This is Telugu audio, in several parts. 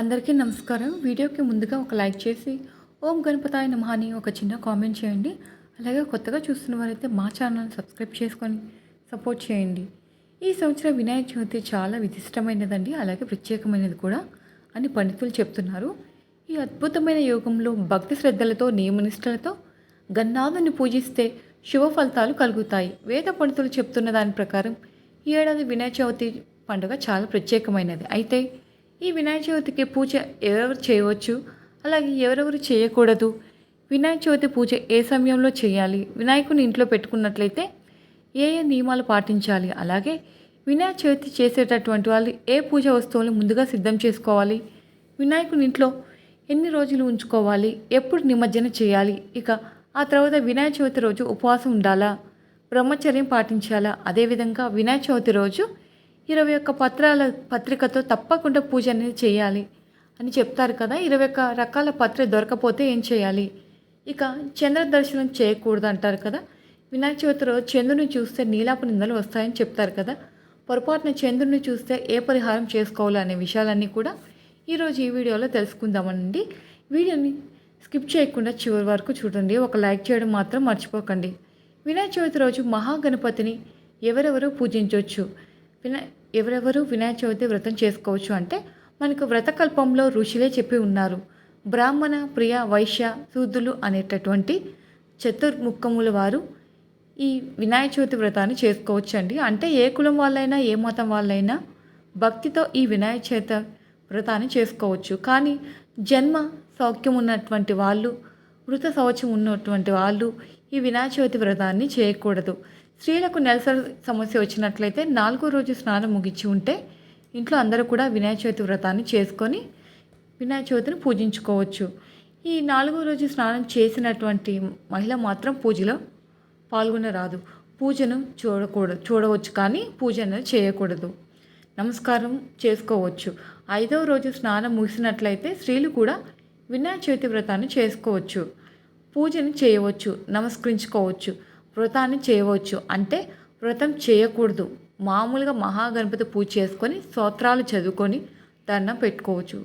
అందరికీ నమస్కారం. వీడియోకి ముందుగా ఒక లైక్ చేసి ఓం గణపతాయ నమహాని అని ఒక చిన్న కామెంట్ చేయండి. అలాగే కొత్తగా చూస్తున్న వారైతే మా ఛానల్ని సబ్స్క్రైబ్ చేసుకొని సపోర్ట్ చేయండి. ఈ సంవత్సరం వినాయక చవితి చాలా విశిష్టమైనదండి. అలాగే ప్రత్యేకమైనది కూడా అని పండితులు చెప్తున్నారు. ఈ అద్భుతమైన యోగంలో భక్తి శ్రద్ధలతో నియమనిష్టలతో గన్నాథుని పూజిస్తే శుభ ఫలితాలు కలుగుతాయి. వేద పండితులు చెప్తున్న దాని ప్రకారం ఈ ఏడాది వినాయక చవితి పండుగ చాలా ప్రత్యేకమైనది. అయితే ఈ వినాయక చవితికి పూజ ఎవరెవరు చేయవచ్చు? అలాగే ఎవరెవరు చేయకూడదు? వినాయక చవితి పూజ ఏ సమయంలో చేయాలి? వినాయకుని ఇంట్లో పెట్టుకున్నట్లయితే ఏ ఏ నియమాలు పాటించాలి? అలాగే వినాయక చవితి చేసేటటువంటి వాళ్ళు ఏ పూజ వస్తువులు ముందుగా సిద్ధం చేసుకోవాలి? వినాయకుని ఇంట్లో ఎన్ని రోజులు ఉంచుకోవాలి? ఎప్పుడు నిమజ్జనం చేయాలి? ఇక ఆ తర్వాత వినాయక చవితి రోజు ఉపవాసం ఉండాలా? బ్రహ్మచర్యం పాటించాలా? అదేవిధంగా వినాయక చవితి రోజు ఇరవై ఒక్క పత్రాల పత్రికతో తప్పకుండా పూజ అనేది చేయాలి అని చెప్తారు కదా. ఇరవై ఒక్క రకాల పత్రిక దొరకపోతే ఏం చేయాలి? ఇక చంద్ర దర్శనం చేయకూడదు అంటారు కదా. వినాయక చవితి రోజు చంద్రుని చూస్తే నీలాపు నిందలు వస్తాయని చెప్తారు కదా. పొరపాటున చంద్రుని చూస్తే ఏ పరిహారం చేసుకోవాలి అనే విషయాలన్నీ కూడా ఈరోజు ఈ వీడియోలో తెలుసుకుందామండి వీడియోని స్కిప్ చేయకుండా చివరి వరకు చూడండి. ఒక లైక్ చేయడం మాత్రం మర్చిపోకండి. వినాయక చవితి రోజు మహాగణపతిని ఎవరెవరు పూజించవచ్చు వినాయ ఎవరెవరు వినాయక చవితి వ్రతం చేసుకోవచ్చు అంటే మనకు వ్రతకల్పంలో ఋషులే చెప్పి ఉన్నారు. బ్రాహ్మణ ప్రియ వైశ్య శూద్రులు అనేటటువంటి చతుర్ముఖముల వారు ఈ వినాయక చవితి వ్రతాన్ని చేసుకోవచ్చు అండి అంటే ఏ కులం వాళ్ళైనా ఏ మతం వాళ్ళైనా భక్తితో ఈ వినాయక చవితి వ్రతాన్ని చేసుకోవచ్చు. కానీ జన్మ సౌఖ్యం ఉన్నటువంటి వాళ్ళు మృత శౌచం ఉన్నటువంటి వాళ్ళు ఈ వినాయక చవితి వ్రతాన్ని చేయకూడదు. స్త్రీలకు నెలసరి సమస్య వచ్చినట్లయితే నాలుగో రోజు స్నానం ముగించి ఉంటే ఇంట్లో అందరూ కూడా వినాయక చవితి వ్రతాన్ని చేసుకొని వినాయక చవితిని పూజించుకోవచ్చు. ఈ నాలుగో రోజు స్నానం చేసినటువంటి మహిళ మాత్రం పూజలో పాల్గొనరాదు. పూజను చూడకూడదు చూడవచ్చు కానీ పూజ అనేది చేయకూడదు. నమస్కారం చేసుకోవచ్చు. ఐదవ రోజు స్నానం ముగిసినట్లయితే స్త్రీలు కూడా వినాయక చవితి వ్రతాన్ని చేసుకోవచ్చు. పూజను చేయవచ్చు నమస్కరించుకోవచ్చు. వ్రతాన్ని చేయవచ్చు. అంటే వ్రతం చేయకూడదు. మామూలుగా మహాగణపతి పూజ చేసుకొని స్తోత్రాలు చదువుకొని దండం పెట్టుకోవచ్చు.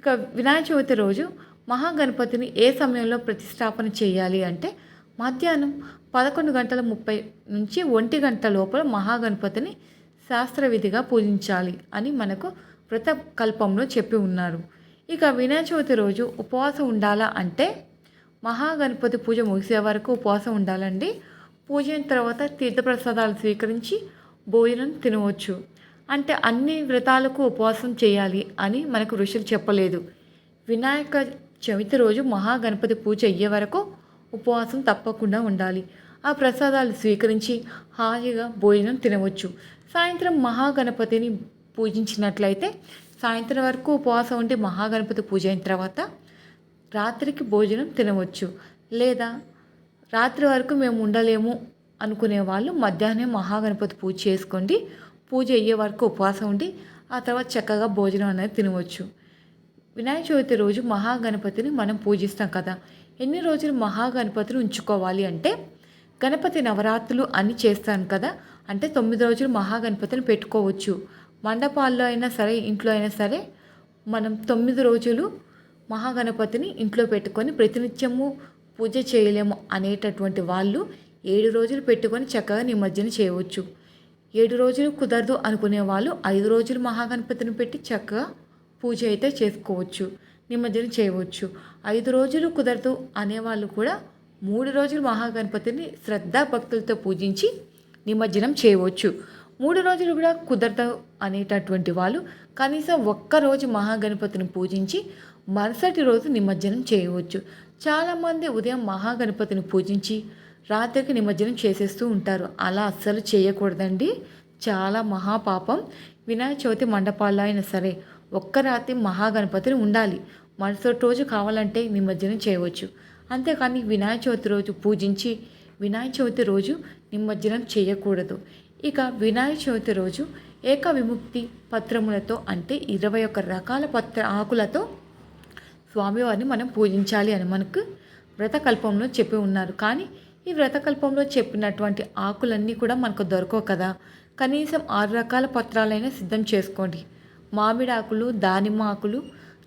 ఇక వినాయక చవితి రోజు మహాగణపతిని ఏ సమయంలో ప్రతిష్టాపన చేయాలి అంటే మధ్యాహ్నం పదకొండు గంటల ముప్పై నుంచి ఒంటి గంట లోపల మహాగణపతిని శాస్త్రవిధిగా పూజించాలి అని మనకు వ్రత కల్పంలో చెప్పి ఉన్నారు. ఇక వినాయక చవితి రోజు ఉపవాసం ఉండాలా అంటే మహాగణపతి పూజ ముగిసే వరకు ఉపవాసం ఉండాలండి. పూజ అయిన తర్వాత తీర్థప్రసాదాలు స్వీకరించి భోజనం తినవచ్చు. అంటే అన్ని వ్రతాలకు ఉపవాసం చేయాలి అని మనకు ఋషులు చెప్పలేదు. వినాయక చవితి రోజు మహాగణపతి పూజ అయ్యే వరకు ఉపవాసం తప్పకుండా ఉండాలి. ఆ ప్రసాదాలు స్వీకరించి హాయిగా భోజనం తినవచ్చు. సాయంత్రం మహాగణపతిని పూజించినట్లయితే సాయంత్రం వరకు ఉపవాసం ఉండి మహాగణపతి పూజ అయిన తర్వాత రాత్రికి భోజనం తినవచ్చు. లేదా రాత్రి వరకు మేము ఉండలేము అనుకునే వాళ్ళు మధ్యాహ్నం మహాగణపతి పూజ చేసుకోండి. పూజ అయ్యే వరకు ఉపవాసం ఉండి ఆ తర్వాత చక్కగా భోజనం అనేది తినవచ్చు. వినాయక చవితి రోజు మహాగణపతిని మనం పూజిస్తాం కదా. ఎన్ని రోజులు మహాగణపతిని ఉంచుకోవాలి అంటే గణపతి నవరాత్రులు అని చేస్తాను కదా. అంటే తొమ్మిది రోజులు మహాగణపతిని పెట్టుకోవచ్చు. మండపాల్లో అయినా సరే ఇంట్లో అయినా సరే మనం తొమ్మిది రోజులు మహాగణపతిని ఇంట్లో పెట్టుకొని ప్రతినిత్యము పూజ చేయలేము అనేటటువంటి వాళ్ళు ఏడు రోజులు పెట్టుకొని చక్కగా నిమజ్జనం చేయవచ్చు. ఏడు రోజులు కుదరదు అనుకునే వాళ్ళు ఐదు రోజులు మహాగణపతిని పెట్టి చక్కగా పూజ అయితే చేసుకోవచ్చు నిమజ్జనం చేయవచ్చు. ఐదు రోజులు కుదరదు అనేవాళ్ళు కూడా మూడు రోజులు మహాగణపతిని శ్రద్ధా భక్తులతో పూజించి నిమజ్జనం చేయవచ్చు. మూడు రోజులు కూడా కుదరదు అనేటటువంటి వాళ్ళు కనీసం ఒక్క రోజు మహాగణపతిని పూజించి మరుసటి రోజు నిమజ్జనం చేయవచ్చు. చాలామంది ఉదయం మహాగణపతిని పూజించి రాత్రికి నిమజ్జనం చేసేస్తూ ఉంటారు. అలా అస్సలు చేయకూడదండి. చాలా మహాపాపం. వినాయక చవితి మండపాల్లో అయినా సరే ఒక్క రాత్రి మహాగణపతిని ఉండాలి. మరుసటి రోజు కావాలంటే నిమజ్జనం చేయవచ్చు. అంతేకాని వినాయక చవితి రోజు పూజించి వినాయక చవితి రోజు నిమజ్జనం చేయకూడదు. ఇక వినాయక చవితి రోజు ఏక విముక్తి పత్రములతో అంటే ఇరవై ఒక్క రకాల పత్ర ఆకులతో స్వామివారిని మనం పూజించాలి అని మనకు వ్రతకల్పంలో చెప్పి ఉన్నారు. కానీ ఈ వ్రతకల్పంలో చెప్పినటువంటి ఆకులన్నీ కూడా మనకు దొరకవు కదా. కనీసం ఆరు రకాల పత్రాలైనా సిద్ధం చేసుకోండి. మామిడి ఆకులు దానిమ్మ ఆకులు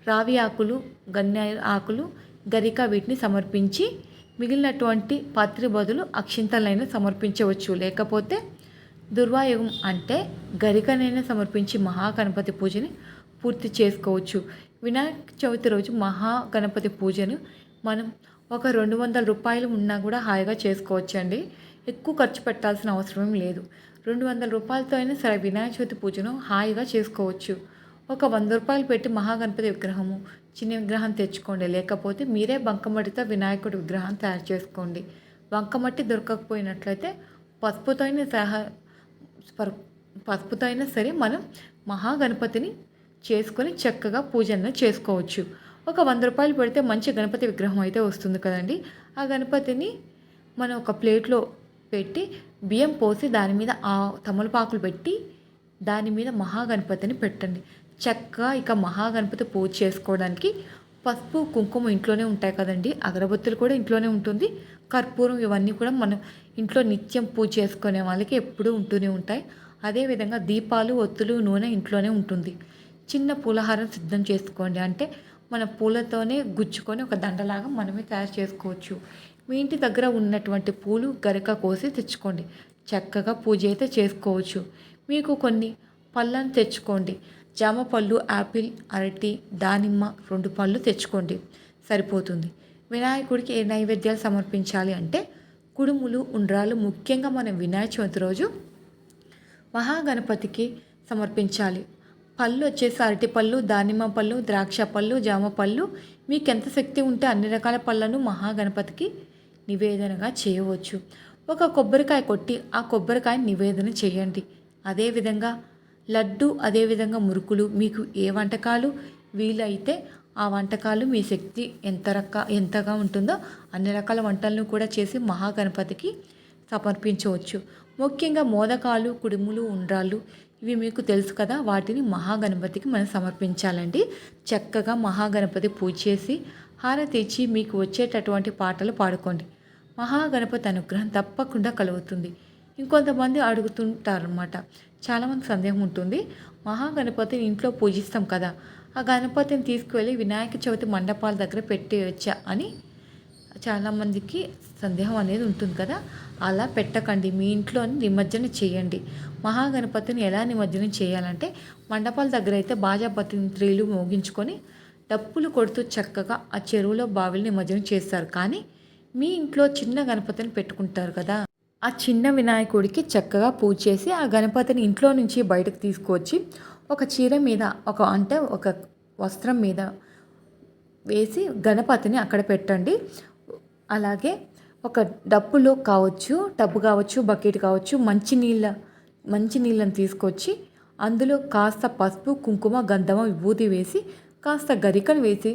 రావి ఆకులు గన్నేరు ఆకులు గరిక వీటిని సమర్పించి మిగిలినటువంటి పత్రి బదులు అక్షింతలైనా సమర్పించవచ్చు. లేకపోతే దుర్వాయుగం అంటే గరికనైనా సమర్పించి మహాగణపతి పూజని పూర్తి చేసుకోవచ్చు. వినాయక చవితి రోజు మహాగణపతి పూజను మనం ఒక రెండు వందల రూపాయలు ఉన్నా కూడా హాయిగా చేసుకోవచ్చు అండి ఎక్కువ ఖర్చు పెట్టాల్సిన అవసరం లేదు. రెండు వందల రూపాయలతో అయినా సరే వినాయక చవితి పూజను హాయిగా చేసుకోవచ్చు. ఒక వంద రూపాయలు పెట్టి మహాగణపతి విగ్రహము చిన్న విగ్రహం తెచ్చుకోండి. లేకపోతే మీరే బంకమట్టితో వినాయకుడి విగ్రహం తయారు చేసుకోండి. బంకమట్టి దొరకకపోయినట్లయితే పసుపుతో అయినా సహా పసుపుతో అయినా సరే మనం మహాగణపతిని చేసుకొని చక్కగా పూజను చేసుకోవచ్చు. ఒక వంద రూపాయలు పెడితే మంచి గణపతి విగ్రహం అయితే వస్తుంది కదండి. ఆ గణపతిని మనం ఒక ప్లేట్లో పెట్టి బియ్యం పోసి దాని మీద ఆ తమలపాకులు పెట్టి దాని మీద మహాగణపతిని పెట్టండి. చక్కగా ఇక మహాగణపతి పూజ చేసుకోవడానికి పసుపు కుంకుమ ఇంట్లోనే ఉంటాయి కదండి. అగరబత్తులు కూడా ఇంట్లోనే ఉంటుంది. కర్పూరం ఇవన్నీ కూడా మనం ఇంట్లో నిత్యం పూజ చేసుకునే వాళ్ళకి ఎప్పుడూ ఉంటూనే ఉంటాయి. అదేవిధంగా దీపాలు ఒత్తులు నూనె ఇంట్లోనే ఉంటుంది. చిన్న పూలహారం సిద్ధం చేసుకోండి. అంటే మన పూలతోనే గుచ్చుకొని ఒక దండలాగా మనమే తయారు చేసుకోవచ్చు. మీ ఇంటి దగ్గర ఉన్నటువంటి పూలు గరిక కోసి తెచ్చుకోండి. చక్కగా పూజ అయితే చేసుకోవచ్చు. మీకు కొన్ని పళ్ళను తెచ్చుకోండి. జామ పళ్ళు యాపిల్ అరటి దానిమ్మ రెండు పళ్ళు తెచ్చుకోండి. సరిపోతుంది. వినాయకుడికి ఏ నైవేద్యాలు సమర్పించాలి అంటే కుడుములు ఉండ్రాలు ముఖ్యంగా మనం వినాయక చవితి రోజు మహాగణపతికి సమర్పించాలి. పళ్ళు వచ్చేసి అరటిపళ్ళు దానిమ్మ పళ్ళు ద్రాక్ష పళ్ళు జామ పళ్ళు. మీకు ఎంత శక్తి ఉంటే అన్ని రకాల పళ్ళను మహాగణపతికి నివేదనగా చేయవచ్చు. ఒక కొబ్బరికాయ కొట్టి ఆ కొబ్బరికాయ నివేదన చేయండి. అదేవిధంగా లడ్డు అదేవిధంగా మురుకులు. మీకు ఏ వంటకాలు వీలైతే ఆ వంటకాలు మీ శక్తి ఎంత రక ఎంతగా ఉంటుందో అన్ని రకాల వంటలను కూడా చేసి మహాగణపతికి సమర్పించవచ్చు. ముఖ్యంగా మోదకాలు కుడుములు ఉండ్రాళ్ళు ఇవి మీకు తెలుసు కదా వాటిని మహాగణపతికి మనం సమర్పించాలండి. చక్కగా మహాగణపతి పూజ చేసి హారతి ఇచ్చి మీకు వచ్చేటటువంటి పాటలు పాడుకోండి. మహాగణపతి అనుగ్రహం తప్పకుండా కలుగుతుంది. ఇంకొంతమంది అడుగుతుంటారనమాట చాలామంది సందేహం ఉంటుంది. మహాగణపతిని ఇంట్లో పూజిస్తాం కదా ఆ గణపతిని తీసుకువెళ్ళి వినాయక చవితి మండపాల దగ్గర పెట్టేయచ్చా అని చాలామందికి సందేహం అనేది ఉంటుంది కదా? అలా పెట్టకండి. మీ ఇంట్లోని నిమజ్జనం చేయండి. మహాగణపతిని ఎలా నిమజ్జనం చేయాలంటే మండపాల దగ్గర అయితే బాజాపతిని స్త్రీలు మోగించుకొని డప్పులు కొడుతూ చక్కగా ఆ చెరువులో బావిలు నిమజ్జనం చేస్తారు. కానీ మీ ఇంట్లో చిన్న గణపతిని పెట్టుకుంటారు కదా? ఆ చిన్న వినాయకుడికి చక్కగా పూజ చేసి ఆ గణపతిని ఇంట్లో నుంచి బయటకు తీసుకొచ్చి ఒక చీర మీద ఒక అంటే ఒక వస్త్రం మీద వేసి గణపతిని అక్కడ పెట్టండి. అలాగే ఒక డప్పులో కావచ్చు టబ్బు కావచ్చు బకెట్ కావచ్చు మంచినీళ్ళ మంచినీళ్ళని తీసుకొచ్చి అందులో కాస్త పసుపు కుంకుమ గంధమ విభూతి వేసి కాస్త గరికను వేసి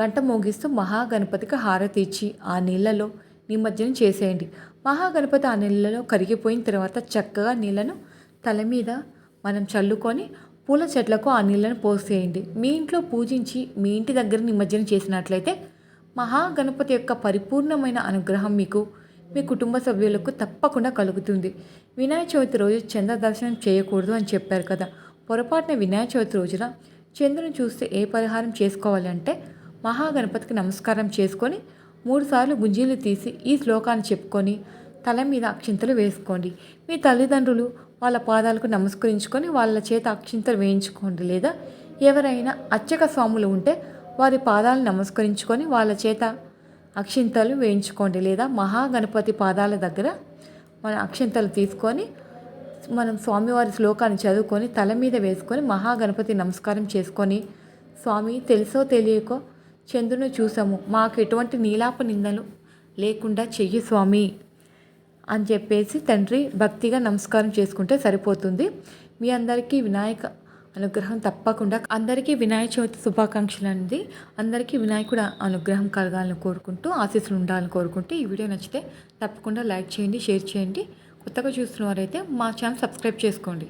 గంట మోగిస్తూ మహాగణపతికి హారతి ఇచ్చి ఆ నీళ్ళలో నిమజ్జనం చేసేయండి. మహాగణపతి ఆ నీళ్ళలో కరిగిపోయిన తర్వాత చక్కగా నీళ్ళను తల మీద మనం చల్లుకొని పూల చెట్లకు ఆ నీళ్ళను పోసేయండి. మీ ఇంట్లో పూజించి మీ ఇంటి దగ్గర నిమజ్జనం చేసినట్లయితే మహాగణపతి యొక్క పరిపూర్ణమైన అనుగ్రహం మీకు మీ కుటుంబ సభ్యులకు తప్పకుండా కలుగుతుంది. వినాయక చవితి రోజు చంద్ర దర్శనం చేయకూడదు అని చెప్పారు కదా. పొరపాటున వినాయక చవితి రోజున చంద్రుని చూస్తే ఏ పరిహారం చేసుకోవాలంటే మహాగణపతికి నమస్కారం చేసుకొని మూడుసార్లు గుంజీలు తీసి ఈ శ్లోకాన్ని చెప్పుకొని తల మీద అక్షింతలు వేసుకోండి. మీ తల్లిదండ్రులు వాళ్ళ పాదాలకు నమస్కరించుకొని వాళ్ళ చేత అక్షింతలు వేయించుకోండి. లేదా ఎవరైనా అర్చక స్వాములు ఉంటే వారి పాదాలను నమస్కరించుకొని వాళ్ళ చేత అక్షింతలు వేయించుకోండి లేదా మహాగణపతి పాదాల దగ్గర మన అక్షింతలు తీసుకొని మనం స్వామివారి శ్లోకాన్ని చదువుకొని తల మీద వేసుకొని మహాగణపతి నమస్కారం చేసుకొని స్వామి తెలుసో తెలియకో చంద్రుని చూసాము. మాకు ఎటువంటి నీలాప నిందలు లేకుండా చెయ్యి స్వామి అని చెప్పేసి తండ్రి భక్తిగా నమస్కారం చేసుకుంటే సరిపోతుంది. మీ అందరికీ వినాయక అనుగ్రహం తప్పకుండా. అందరికీ వినాయక చవితి శుభాకాంక్షలు అనేది అందరికీ వినాయకుడు అనుగ్రహం కలగాలని కోరుకుంటూ ఆశీస్సులు ఉండాలని కోరుకుంటూ ఈ వీడియో నచ్చితే తప్పకుండా లైక్ చేయండి షేర్ చేయండి. కొత్తగా చూస్తున్న వారైతే మా ఛానల్ సబ్స్క్రైబ్ చేసుకోండి.